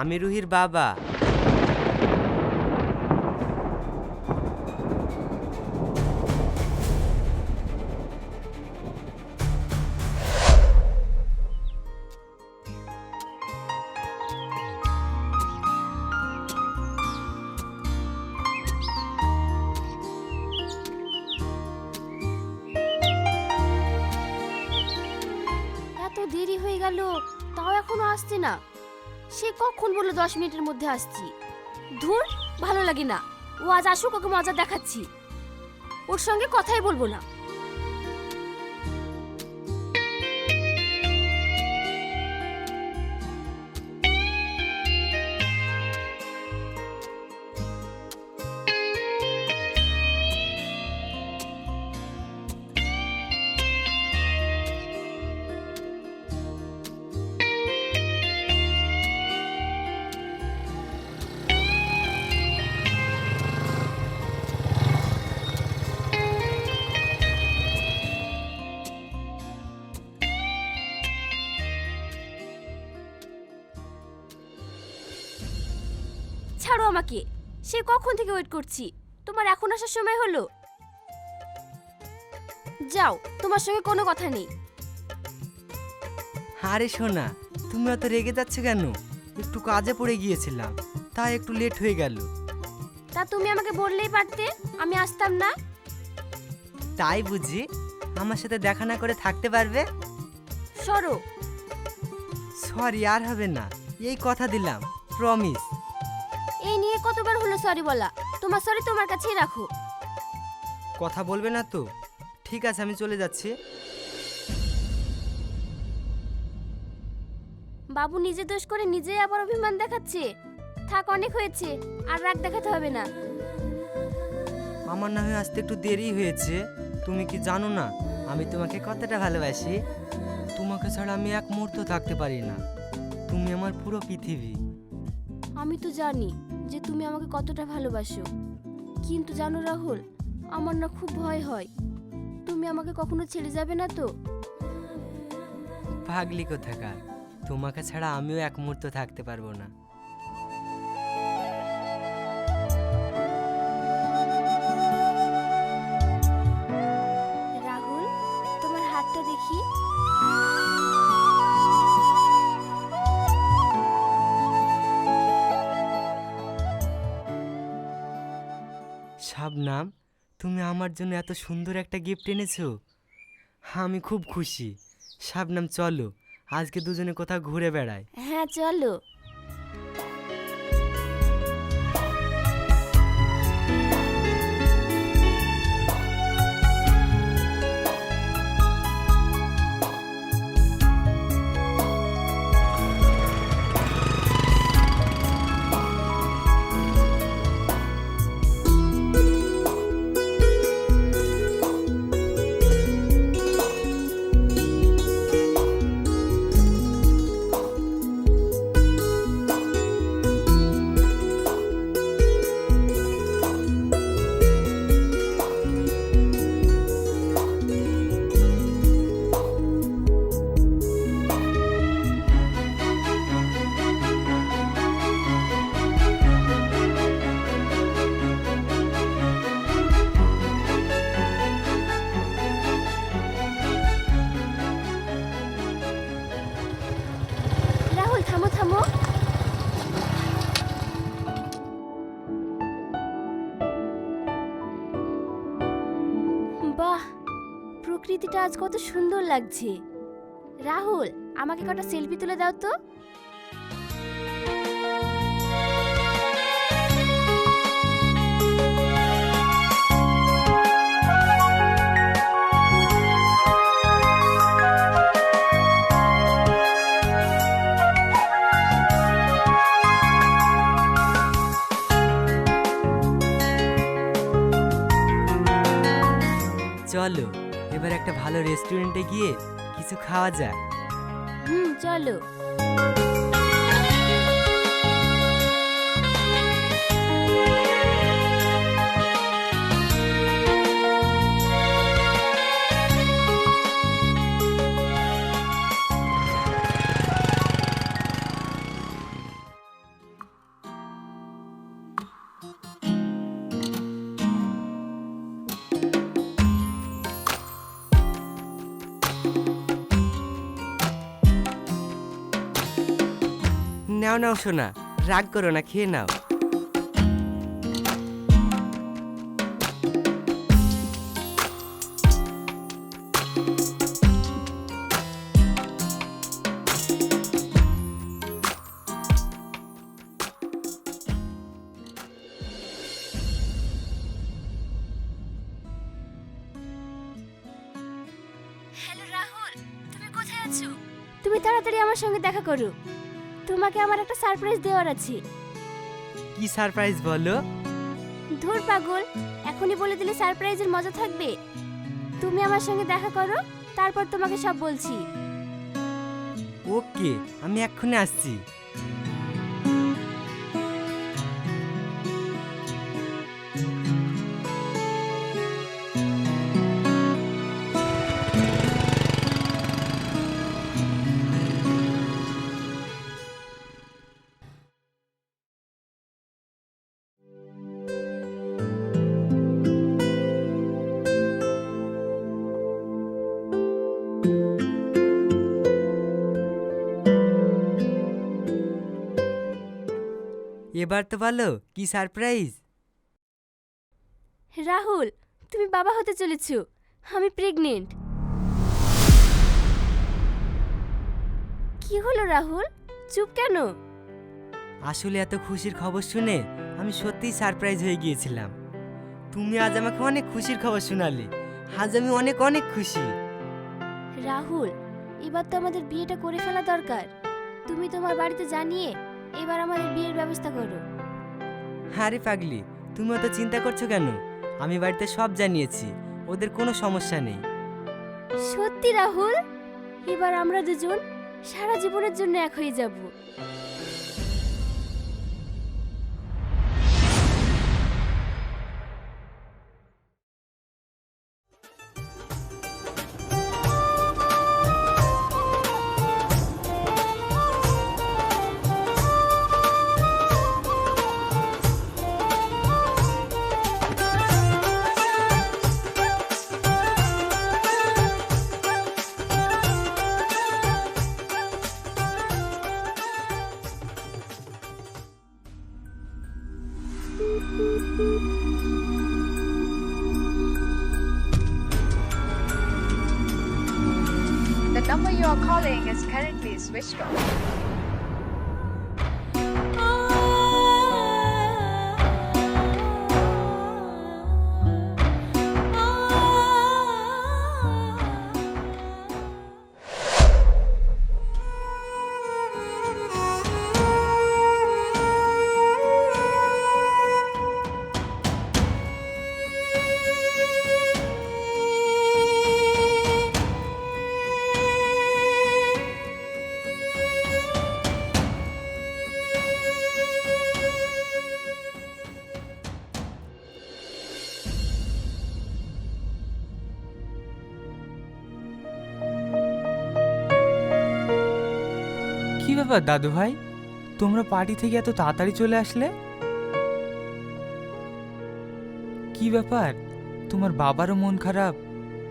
আমি রুহির বাবা। এত দেরি হয়ে গেল তাও এখনও আসছে না। সে কখন বলল দশ মিনিটের মধ্যে আসছি? ধুর, ভালো লাগে না ও আজ আসুক, ওকে মজা দেখাচ্ছি। ওর সঙ্গে কথাই বলব না। আমাকে। সে কখন থেকে ওয়েট করছি? তোমার এখন আসার সময় হলো। যাও তোমার সঙ্গে কোনো কথা নেই। আরে শোনা তুমি অত রেগে যাচ্ছ কেন? একটু কাজে পড়ে গিয়েছিলাম তাই একটু লেট হয়ে গেল। তা তুমি আমাকে বললেই পারতে আমি আসতাম না? তাই বুঝি? আমার সাথে দেখা না করে থাকতে পারবে? সরো। সরি আর হবে না। এই কথা দিলাম প্রমিস এই নিয়ে কতবার হলো সরি বলা? তোমার সরি তোমার কাছেই রাখো। কথা বলবে না তো? ঠিক আছে আমি চলে যাচ্ছি। বাবু নিজে দোষ করে নিজেই আবার অভিমান দেখাচ্ছে। থাক অনেক হয়েছে আর রাগ দেখাতে হবে না। আমার না হয় আসতে একটু দেরি হয়েছে। তুমি কি জানো না আমি তোমাকে কতটা ভালোবাসি? তোমাকে ছাড়া আমি এক মুহূর্ত থাকতে পারি না। তুমি আমার পুরো পৃথিবী। আমি তো জানি যে তুমি আমাকে কতটা ভালোবাসো। কিন্তু জানো রাহুল আমার না খুব ভয় হয়। তুমি আমাকে কখনো ছেড়ে যাবে না তো? ভাগলি কোথাকার। তোমাকে ছাড়া আমিও এক মুহূর্ত থাকতে পারব না। রাহুল তোমার হাতটা দেখি। শাবনাম তুমি আমার জন্য এত সুন্দর একটা গিফট এনেছো? আমি খুব খুশি। শাবনাম চলো, আজকে দুজনে কোথাও ঘুরে বেড়াই। হ্যাঁ চলো। বাহ প্রকৃতিটা আজ কত সুন্দর লাগছে। রাহুল আমাকে কটা সেলফি তুলে দাও তো। চলো এবার একটা ভালো রেস্টুরেন্টে গিয়ে কিছু খাওয়া যাক। হুম চলো। নাও নাও শোনা রাগ করো না খেয়ে নাও। হ্যালো রাহুল তুমি কোথায় আছো? তুমি তাড়াতাড়ি আমার সঙ্গে দেখা করো। তোমাকে আমার একটা সারপ্রাইজ দেওয়ার আছে। কি সারপ্রাইজ বলো? ধুর পাগল এখনই বলে দিলে সারপ্রাইজের মজা থাকবে। তুমি আমার সঙ্গে দেখা করো তারপর তোমাকে সব বলছি। ওকে আমি এক্ষুনি আসছি। এবার তো বলো কি সারপ্রাইজ রাহুল তুমি বাবা হতে চলেছ। আমি প্রেগনেন্ট কি হলো রাহুল? চুপ কেন? আসলে এত খুশির খবর শুনে আমি সত্যিই সারপ্রাইজ হয়ে গিয়েছিলাম। তুমি আজ আমাকে অনেক খুশির খবর শোনালে। আজ আমি অনেক অনেক খুশি। রাহুল এবার তো আমাদের বিয়েটা করে ফেলা দরকার। তুমি তোমার বাড়িতে জানিয়ে এবার আমাদের বিয়ের ব্যবস্থা করো। আরে পাগলি তুমি অত চিন্তা করছ কেন? আমি বাড়িতে সব জানিয়েছি ওদের কোনো সমস্যা নেই। সত্যি রাহুল? এবার আমরা দুজন সারা জীবনের জন্য এক হয়ে যাব। The number you are calling is currently switched off. ব্যাপার দাদু ভাই তোমরা পার্টি থেকে এত তাড়াতাড়ি চলে আসলে? কি ব্যাপার? তোমার বাবারও মন খারাপ?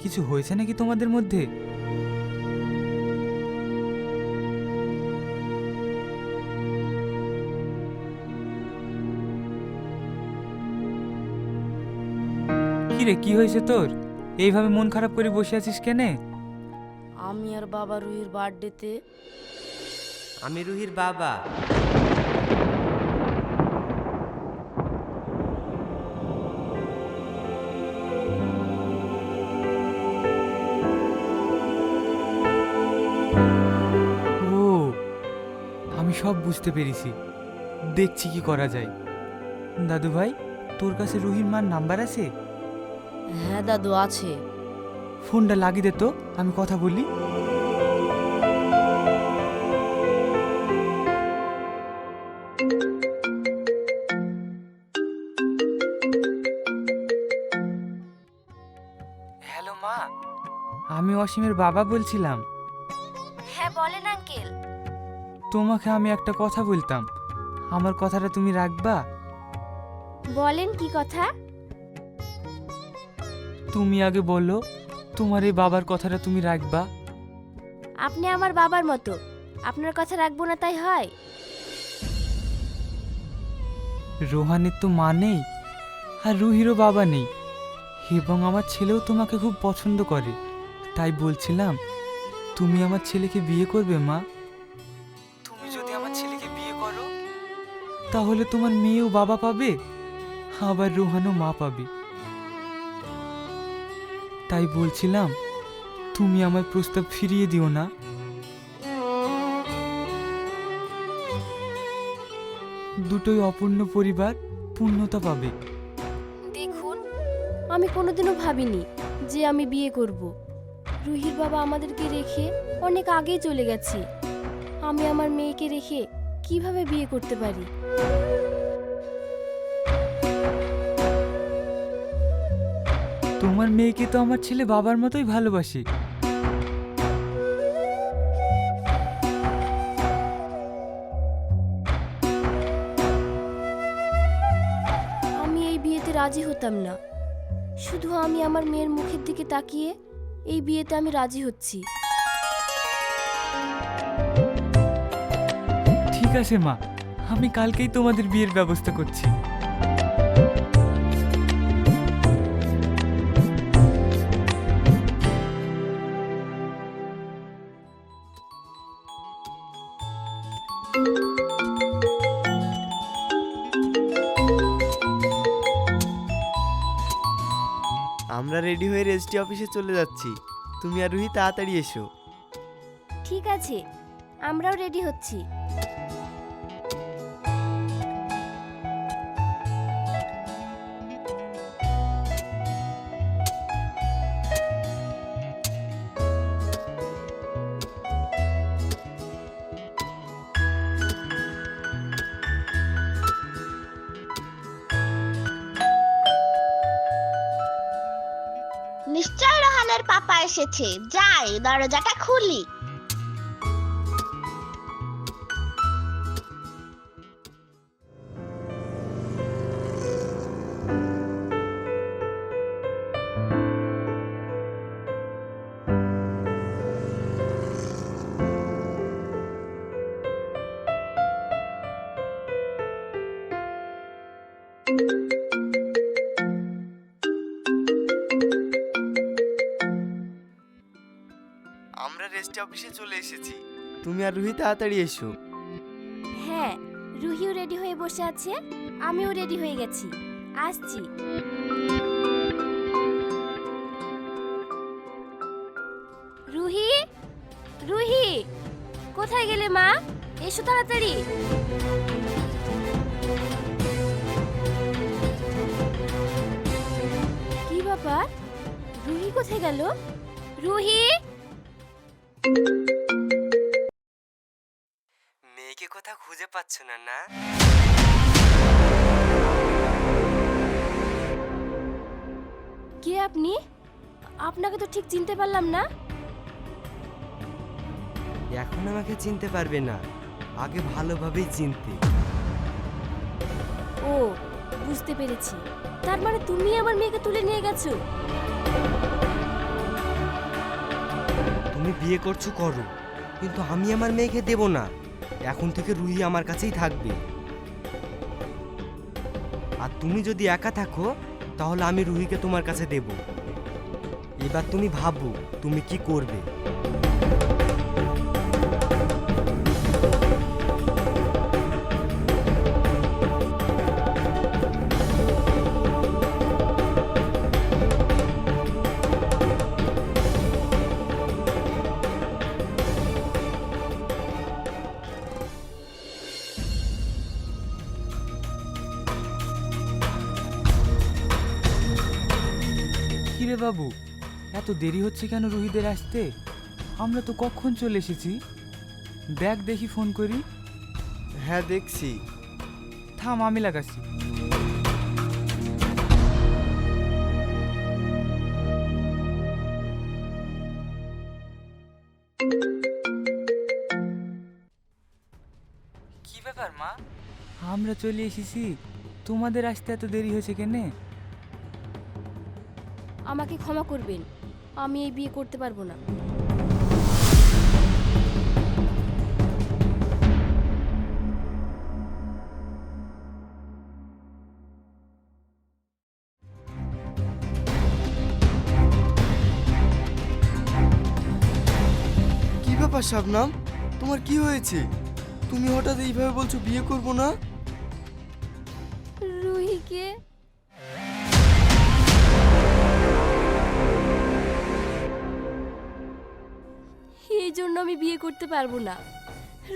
কিছু হয়েছে নাকি তোমাদের মধ্যে? কি রে কি হয়েছে তোর? এইভাবে মন খারাপ করে বসে আছিস কেনে? আমি আর বাবা রুহির বার্থডেতে আমি রুহির বাবা। ও আমি সব বুঝতে পেরেছি। দেখছি কি করা যায়। দাদু ভাই তোর কাছে রুহির মার নাম্বার আছে? হ্যাঁ দাদু আছে। ফোনটা লাগিয়ে দে তো আমি কথা বলি। আমি অসীমের বাবা বলছিলাম। হ্যাঁ বলেন আঙ্কেল। তোমাকে আমি একটা কথা বলতাম। আমার কথাটা তুমি রাখবা? বলেন কি কথা? তুমি আগে বলো তোমার এই বাবার কথাটা তুমি রাখবা? আপনি আমার বাবার মতো। আপনার কথা রাখব না তাই হয়? রোহানের তো মা নেই আর রুহিরও বাবা নেই এবং আমার ছেলেও তোমাকে খুব পছন্দ করে। তাই বলছিলাম, তুমি আমার ছেলেকে বিয়ে করবে, মা? তুমি যদি আমার ছেলেকে বিয়ে করো, তাহলে তোমার মেয়েও বাবা পাবে, আবার রোহানও মা পাবে। তাই বলছিলাম, তুমি আমার প্রস্তাব ফিরিয়ে দিও না। দুটোই অপূর্ণ পরিবার পূর্ণতা পাবে। দেখুন, আমি কোনোদিনও ভাবিনি যে আমি বিয়ে করব। রুহির বাবা আমাদেরকে রেখে অনেক আগেই চলে গেছে। আমি আমার মেয়েকে রেখে কীভাবে বিয়ে করতে পারি? তোমার মেয়েকে তো আমার ছেলে বাবার মতোই ভালোবাসে। আমি এই বিয়েতে রাজি হতাম না। শুধু আমি আমার মেয়ের মুখের দিকে তাকিয়ে এই বিয়েতে আমি রাজি হচ্ছি। ঠিক আছে মা আমি কালকেই তোমাদের বিয়ের ব্যবস্থা করছি। রেডি হয়ে রেজিস্ট্রি অফিসে চলে যাচ্ছি। তুমি আর রুহি তাড়াতাড়ি এসো। ঠিক আছে, আমরাও রেডি হচ্ছি। পাপা এসেছে। যাই দরজাটা খুলি। আমরা রেজিস্ট্রি অফিসে চলে এসেছি। তুমি আর রুহি তাড়াতাড়ি এসো। হ্যাঁ রুহিও রেডি হয়ে বসে আছে আমিও রেডি হয়ে গেছি। আসছি। রুহি? রুহি? কোথায় গেলে মা? এসো তাড়াতাড়ি। কি ব্যাপার? রুহি কোথায় গেল? রুহি? মেয়েকে কোথাও খুঁজে পাচ্ছ না না? কে আপনি? আপনাকে তো ঠিক চিনতে পারলাম না। এখন আমাকে চিনতে পারবে না। আগে ভালোভাবেই চিনতে। ও বুঝতে পেরেছি। তার মানে তুমি আমার মেয়েকে তুলে নিয়ে গেছো? তুমি বিয়ে করছ করো, কিন্তু আমি আমার মেয়েকে দেব না। এখন থেকে রুহি আমার কাছেই থাকবে। আর তুমি যদি একা থাকো, তাহলে আমি রুহিকে তোমার কাছে দেব। এবার তুমি ভাবো, তুমি কি করবে। এত দেরি হচ্ছে কেন রুহিদের আসতে? আমরা তো কখন চলে এসেছি? ব্যাগ দেখি ফোন করি। হ্যাঁ দেখছি। থাম আমি লাগাচ্ছি। কি ব্যাপার মা? আমরা চলে এসেছি। তোমাদের আসতে এত দেরি হয়েছে কেনে? আমাকে ক্ষমা করবেন। আমি এই বিয়ে করতে পারব না। কি ব্যাপার শাবনাম? তোমার কি হয়েছে? তুমি হঠাৎ এইভাবে বলছো বিয়ে করব না? রুহিকে আমি বিয়ে করতে পারব না।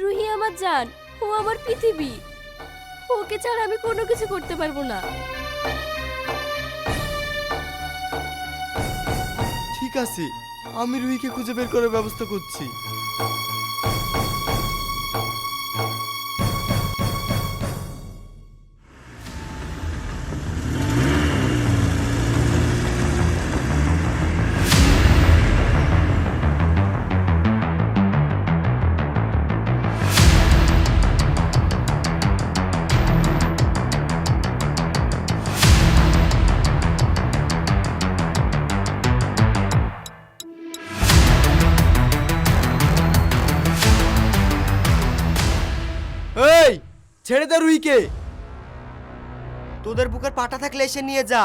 রুহি আমার জান, ও আমার পৃথিবী। ওকে ছাড়া আমি কোনো কিছু করতে পারব না। ঠিক আছে, আমি রুহিকে খুঁজে বের করার ব্যবস্থা করছি। ছেড়ে দে রুইকে। তোদের বুকের পাটা থাকলে এসে নিয়ে যা।